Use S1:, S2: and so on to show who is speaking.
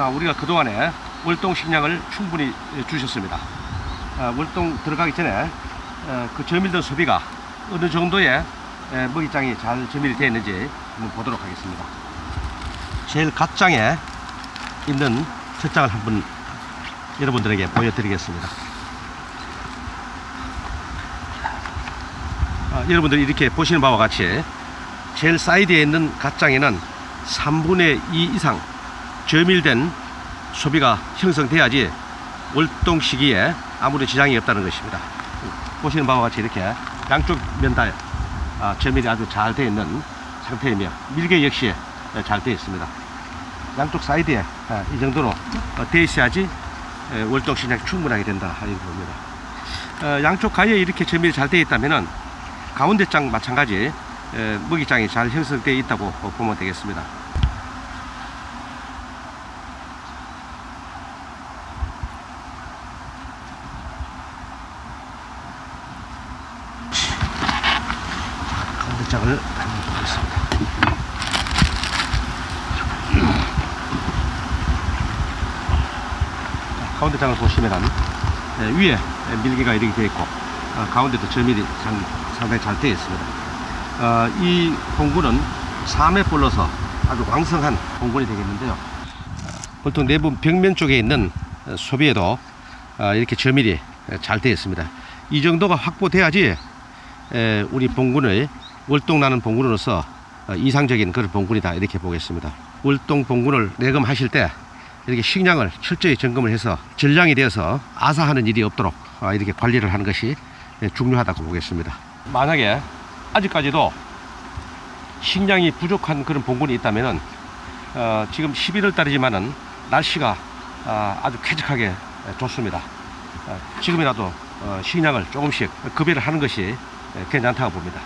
S1: 자, 우리가 그동안에 월동 식량을 충분히 주셨습니다. 아, 월동 들어가기 전에 어, 그 저밀된 소비가 어느 정도의 에, 먹이장이 잘 저밀이 되어 있는지 한번 보도록 하겠습니다. 제일 갓장에 있는 첫 장을 한번 여러분들에게 보여드리겠습니다. 아, 여러분들이 이렇게 보시는 바와 같이 제일 사이드에 있는 갓장에는 3분의 2 이상 저밀된 소비가 형성돼야지 월동 시기에 아무런 지장이 없다는 것입니다. 보시는 바와 같이 이렇게 양쪽 면다 아, 저밀이 아주 잘 되어 있는 상태이며 밀개 역시 잘 되어 있습니다. 양쪽 사이드에 아, 이 정도로 되어 있어야지 에, 월동 시장이 충분하게 된다 이렇게 봅니다. 어, 양쪽 가에 이렇게 저밀이 잘 되어 있다면은 가운데 장 마찬가지 에, 먹이장이 잘 형성되어 있다고 보면 되겠습니다. 가운데 장을 보겠습니다. 자, 가운데 장을 보시면 에, 위에 에, 밀기가 이렇게 되어 있고 아, 가운데도 저밀이 상, 상당히 잘 되어 있습니다. 어, 이 봉구는 3회 불러서 아주 왕성한 봉군이 되겠는데요. 보통 내부 벽면 쪽에 있는 어, 소비에도 어, 이렇게 저밀이 잘 되어 있습니다. 이 정도가 확보돼야지 에, 우리 봉군을 월동나는 봉군으로서 어, 이상적인 그런 봉군이다 이렇게 보겠습니다. 월동 봉군을 내검하실 때 이렇게 식량을 철저히 점검을 해서 전량이 되어서 아사하는 일이 없도록 어, 이렇게 관리를 하는 것이 예, 중요하다고 보겠습니다. 만약에 아직까지도 식량이 부족한 그런 봉군이 있다면은 어, 지금 11월 달이지만은 날씨가 아, 아주 쾌적하게 좋습니다. 어, 지금이라도 어, 식량을 조금씩 급여를 하는 것이 예, 괜찮다고 봅니다.